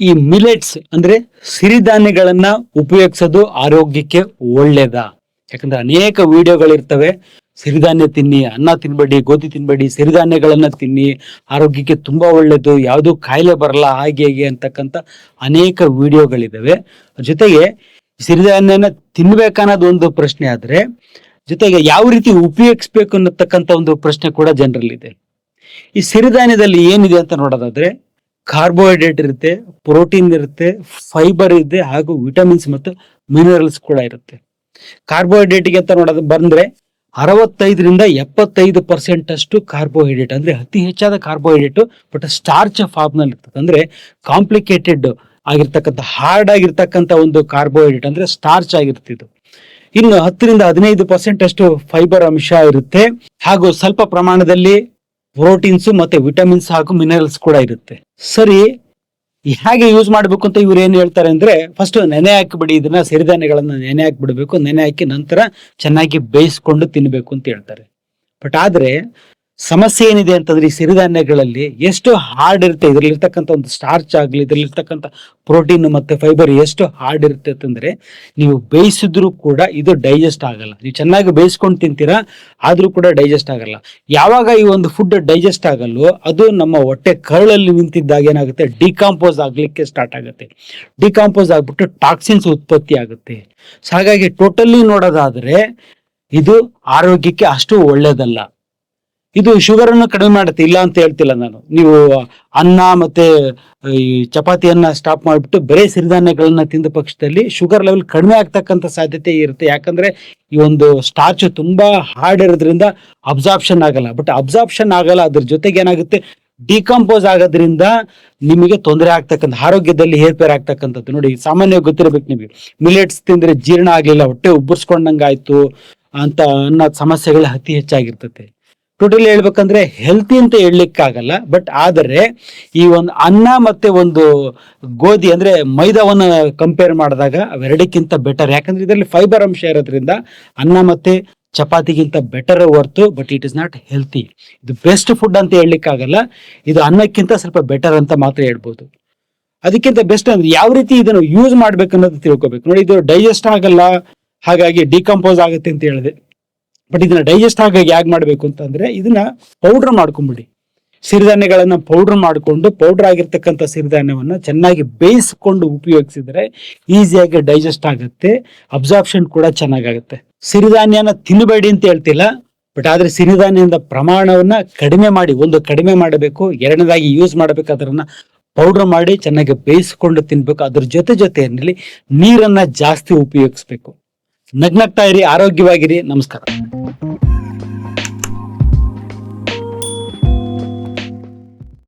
ಈ ಮಿಲೆಟ್ಸ್ ಅಂದ್ರೆ ಸಿರಿಧಾನ್ಯಗಳನ್ನ ಉಪಯೋಗಿಸೋದು ಆರೋಗ್ಯಕ್ಕೆ ಒಳ್ಳೇದ? ಯಾಕಂದ್ರೆ ಅನೇಕ ವಿಡಿಯೋಗಳಿರ್ತವೆ, ಸಿರಿಧಾನ್ಯ ತಿನ್ನಿ, ಅನ್ನ ತಿನ್ಬೇಡಿ, ಗೋಧಿ ತಿನ್ಬೇಡಿ, ಸಿರಿಧಾನ್ಯಗಳನ್ನ ತಿನ್ನಿ, ಆರೋಗ್ಯಕ್ಕೆ ತುಂಬಾ ಒಳ್ಳೇದು, ಯಾವುದು ಕಾಯಿಲೆ ಬರಲ್ಲ, ಹಾಗೆ ಹೇಗೆ ಅಂತಕ್ಕಂಥ ಅನೇಕ ವಿಡಿಯೋಗಳಿದಾವೆ. ಜೊತೆಗೆ ಸಿರಿಧಾನ್ಯನ ತಿನ್ಬೇಕನ್ನೋದು ಒಂದು ಪ್ರಶ್ನೆ ಆದ್ರೆ, ಜೊತೆಗೆ ಯಾವ ರೀತಿ ಉಪಯೋಗಿಸ್ಬೇಕು ಅನ್ನತಕ್ಕಂಥ ಒಂದು ಪ್ರಶ್ನೆ ಕೂಡ ಜನರಲ್ಲಿದೆ. ಈ ಸಿರಿಧಾನ್ಯದಲ್ಲಿ ಏನಿದೆ ಅಂತ ನೋಡೋದಾದ್ರೆ ಕಾರ್ಬೋಹೈಡ್ರೇಟ್ ಇರುತ್ತೆ ಪ್ರೋಟೀನ್ ಇರುತ್ತೆ ಫೈಬರ್ ಇದೆ ಹಾಗೂ ವಿಟಮಿನ್ಸ್ ಮತ್ತು ಮಿನರಲ್ಸ್ ಕೂಡ ಇರುತ್ತೆ. ಕಾರ್ಬೋಹೈಡ್ರೇಟ್ಗೆ ಅಂತ ನೋಡೋದು ಬಂದ್ರೆ ಅರವತ್ತೈದರಿಂದ ಎಪ್ಪತ್ತೈದು ಪರ್ಸೆಂಟ್ ಅಷ್ಟು ಕಾರ್ಬೋಹೈಡ್ರೇಟ್ ಅಂದ್ರೆ ಅತಿ ಹೆಚ್ಚಾದ ಕಾರ್ಬೋಹೈಡ್ರೇಟ್ ಬಟ್ ಸ್ಟಾರ್ಚ್ ಫಾರ್ಮ್ನಲ್ಲಿ ಇರ್ತದೆ. ಅಂದ್ರೆ ಕಾಂಪ್ಲಿಕೇಟೆಡ್ ಆಗಿರ್ತಕ್ಕಂಥ ಹಾರ್ಡ್ ಆಗಿರ್ತಕ್ಕಂಥ ಒಂದು ಕಾರ್ಬೋಹೈಡ್ರೇಟ್ ಅಂದ್ರೆ ಸ್ಟಾರ್ಚ್ ಆಗಿರ್ತಿದ್ದು ಇನ್ನು ಹತ್ತರಿಂದ ಹದಿನೈದು ಪರ್ಸೆಂಟ್ ಅಷ್ಟು ಫೈಬರ್ ಅಂಶ ಇರುತ್ತೆ. ಹಾಗೂ ಸ್ವಲ್ಪ ಪ್ರಮಾಣದಲ್ಲಿ ಪ್ರೋಟೀನ್ಸ್ ಮತ್ತೆ ವಿಟಮಿನ್ಸ್ ಹಾಗೂ ಮಿನರಲ್ಸ್ ಕೂಡ ಇರುತ್ತೆ. ಸರಿ, ಹೇಗೆ ಯೂಸ್ ಮಾಡಬೇಕು ಅಂತ ಇವ್ರು ಏನು ಹೇಳ್ತಾರೆ ಅಂದ್ರೆ ಫಸ್ಟ್ ನೆನೆ ಹಾಕಿಬಿಡಿ, ಇದನ್ನ ಸಿರಿಧಾನ್ಯಗಳನ್ನ ನೆನೆ ಹಾಕಿಬಿಡ್ಬೇಕು. ನೆನೆ ಹಾಕಿ ನಂತರ ಚೆನ್ನಾಗಿ ಬೇಯಿಸ್ಕೊಂಡು ತಿನ್ಬೇಕು ಅಂತ ಹೇಳ್ತಾರೆ. ಬಟ್ ಆದ್ರೆ ಸಮಸ್ಯೆ ಏನಿದೆ ಅಂತಂದ್ರೆ ಈ ಸಿರಿಧಾನ್ಯಗಳಲ್ಲಿ ಎಷ್ಟು ಹಾರ್ಡ್ ಇರುತ್ತೆ. ಇದರಲ್ಲಿರ್ತಕ್ಕಂಥ ಒಂದು ಸ್ಟಾರ್ಚ್ ಆಗಲಿ, ಇದರಲ್ಲಿರ್ತಕ್ಕಂಥ ಪ್ರೋಟೀನ್ ಮತ್ತೆ ಫೈಬರ್ ಎಷ್ಟು ಹಾರ್ಡ್ ಇರುತ್ತೆ ಅಂತಂದ್ರೆ ನೀವು ಬೇಯಿಸಿದ್ರು ಕೂಡ ಇದು ಡೈಜೆಸ್ಟ್ ಆಗಲ್ಲ. ನೀವು ಚೆನ್ನಾಗಿ ಬೇಯಿಸ್ಕೊಂಡು ತಿಂತೀರಾ, ಆದರೂ ಕೂಡ ಡೈಜೆಸ್ಟ್ ಆಗಲ್ಲ. ಯಾವಾಗ ಈ ಒಂದು ಫುಡ್ ಡೈಜೆಸ್ಟ್ ಆಗಲ್ಲೋ ಅದು ನಮ್ಮ ಹೊಟ್ಟೆ ಕರಳಲ್ಲಿ ನಿಂತಿದ್ದಾಗ ಏನಾಗುತ್ತೆ? ಡಿಕಾಂಪೋಸ್ ಆಗಲಿಕ್ಕೆ ಸ್ಟಾರ್ಟ್ ಆಗುತ್ತೆ. ಡಿಕಾಂಪೋಸ್ ಆಗ್ಬಿಟ್ಟು ಟಾಕ್ಸಿನ್ಸ್ ಉತ್ಪತ್ತಿ ಆಗುತ್ತೆ. ಹಾಗಾಗಿ ಟೋಟಲಿ ನೋಡೋದಾದ್ರೆ ಇದು ಆರೋಗ್ಯಕ್ಕೆ ಅಷ್ಟು ಒಳ್ಳೇದಲ್ಲ. ಇದು ಶುಗರ್ ಅನ್ನು ಕಡಿಮೆ ಮಾಡುತ್ತೆ, ಇಲ್ಲ ಅಂತ ಹೇಳ್ತಿಲ್ಲ ನಾನು. ನೀವು, ಅನ್ನ ಮತ್ತೆ, ಈ ಚಪಾತಿಯನ್ನ ಸ್ಟಾಪ್ ಮಾಡಿಬಿಟ್ಟು ಬರೀ ಸಿರಿಧಾನ್ಯಗಳನ್ನ ತಿಂದ ಪಕ್ಷದಲ್ಲಿ ಶುಗರ್ ಲೆವೆಲ್ ಕಡಿಮೆ ಆಗ್ತಕ್ಕಂತ ಸಾಧ್ಯತೆ ಇರುತ್ತೆ. ಯಾಕಂದ್ರೆ ಈ ಒಂದು ಸ್ಟಾರ್ಚ್ ತುಂಬಾ ಹಾರ್ಡ್ ಇರೋದ್ರಿಂದ ಅಬ್ಸಾರ್ಪ್ಷನ್ ಆಗಲ್ಲ. ಬಟ್ ಅಬ್ಸಾರ್ಪ್ಷನ್ ಆಗಲ್ಲ, ಅದ್ರ ಜೊತೆಗೆ ಏನಾಗುತ್ತೆ? ಡಿಕಂಪೋಸ್ ಆಗೋದ್ರಿಂದ ನಿಮಗೆ ತೊಂದರೆ ಆಗ್ತಕ್ಕಂಥ, ಆರೋಗ್ಯದಲ್ಲಿ ಏರ್ಪೇರ್ ಆಗ್ತಕ್ಕಂಥದ್ದು. ನೋಡಿ, ಸಾಮಾನ್ಯವಾಗಿ ಗೊತ್ತಿರಬೇಕು ನಿಮಗೆ. ಮಿಲೆಟ್ಸ್ ತಿಂದ್ರೆ ಜೀರ್ಣ ಆಗಲಿಲ್ಲ, ಹೊಟ್ಟೆ ಉಬ್ಬರ್ಸ್ಕೊಂಡಂಗಾಯ್ತು ಅಂತ ಅನ್ನೋ ಸಮಸ್ಯೆಗಳು ಅತಿ ಹೆಚ್ಚಾಗಿರ್ತತೆ. ಟೋಟಲಿ ಹೇಳ್ಬೇಕಂದ್ರೆ ಹೆಲ್ತಿ ಅಂತ ಹೇಳಲಿಕ್ಕಾಗಲ್ಲ ಬಟ್ ಆದರೆ ಈ ಒಂದು ಅನ್ನ ಮತ್ತೆ ಒಂದು ಗೋಧಿ ಅಂದ್ರೆ ಮೈದಾವನ್ನ ಕಂಪೇರ್ ಮಾಡಿದಾಗ ಅವೆರಡಕ್ಕಿಂತ ಬೆಟರ್ ಯಾಕಂದ್ರೆ ಇದರಲ್ಲಿ ಫೈಬರ್ ಅಂಶ ಇರೋದ್ರಿಂದ ಅನ್ನ ಮತ್ತೆ ಚಪಾತಿಗಿಂತ ಬೆಟರ್ ಹೊರ್ತು but it is not healthy ಇದು ಬೆಸ್ಟ್ ಫುಡ್ ಅಂತ ಹೇಳಲಿಕ್ಕಾಗಲ್ಲ, ಇದು ಅನ್ನಕ್ಕಿಂತ ಸ್ವಲ್ಪ ಬೆಟರ್ ಅಂತ ಮಾತ್ರ ಹೇಳ್ಬೋದು. ಅದಕ್ಕಿಂತ ಬೆಸ್ಟ್ ಅಂದ್ರೆ ಯಾವ ರೀತಿ ಇದನ್ನು ಯೂಸ್ ಮಾಡ್ಬೇಕು ಅನ್ನೋದು ತಿಳ್ಕೊಬೇಕು. ನೋಡಿ, ಇದು ಡೈಜೆಸ್ಟ್ ಆಗಲ್ಲ, ಹಾಗಾಗಿ ಡಿಕಂಪೋಸ್ ಆಗುತ್ತೆ ಅಂತ ಹೇಳಿದೆ. ಬಟ್ ಇದನ್ನ ಡೈಜೆಸ್ಟ್ ಆಗಿ ಯಾಕೆ ಮಾಡಬೇಕು ಅಂತಂದ್ರೆ ಇದನ್ನ ಪೌಡರ್ ಮಾಡ್ಕೊಂಬಿಡಿ. ಸಿರಿಧಾನ್ಯಗಳನ್ನ ಪೌಡರ್ ಮಾಡಿಕೊಂಡು ಪೌಡರ್ ಆಗಿರ್ತಕ್ಕಂಥ ಸಿರಿಧಾನ್ಯವನ್ನ ಚೆನ್ನಾಗಿ ಬೇಯಿಸ್ಕೊಂಡು ಉಪಯೋಗಿಸಿದ್ರೆ ಈಸಿಯಾಗಿ ಡೈಜೆಸ್ಟ್ ಆಗುತ್ತೆ ಅಬ್ಸಾರ್ಪ್ಷನ್ ಕೂಡ ಚೆನ್ನಾಗಾಗುತ್ತೆ. ಸಿರಿಧಾನ್ಯನ ತಿನ್ನಬೇಡಿ ಅಂತ ಹೇಳ್ತಿಲ್ಲ ಬಟ್ ಆದ್ರೆ ಸಿರಿಧಾನ್ಯದ ಪ್ರಮಾಣವನ್ನ ಕಡಿಮೆ ಮಾಡಿ, ಒಂದು ಕಡಿಮೆ ಮಾಡಬೇಕು, ಎರಡನೇದಾಗಿ ಯೂಸ್ ಮಾಡಬೇಕು, ಅದರನ್ನ ಪೌಡರ್ ಮಾಡಿ ಚೆನ್ನಾಗಿ ಬೇಯಿಸ್ಕೊಂಡು ತಿನ್ಬೇಕು. ಅದ್ರ ಜೊತೆ ಜೊತೆಯಲ್ಲಿ ನೀರನ್ನ ಜಾಸ್ತಿ ಉಪಯೋಗಿಸ್ಬೇಕು. ನಗ್ನಗ್ತಾ ಇರಿ, ಆರೋಗ್ಯವಾಗಿರಿ, ನಮಸ್ಕಾರ. Mm-hmm.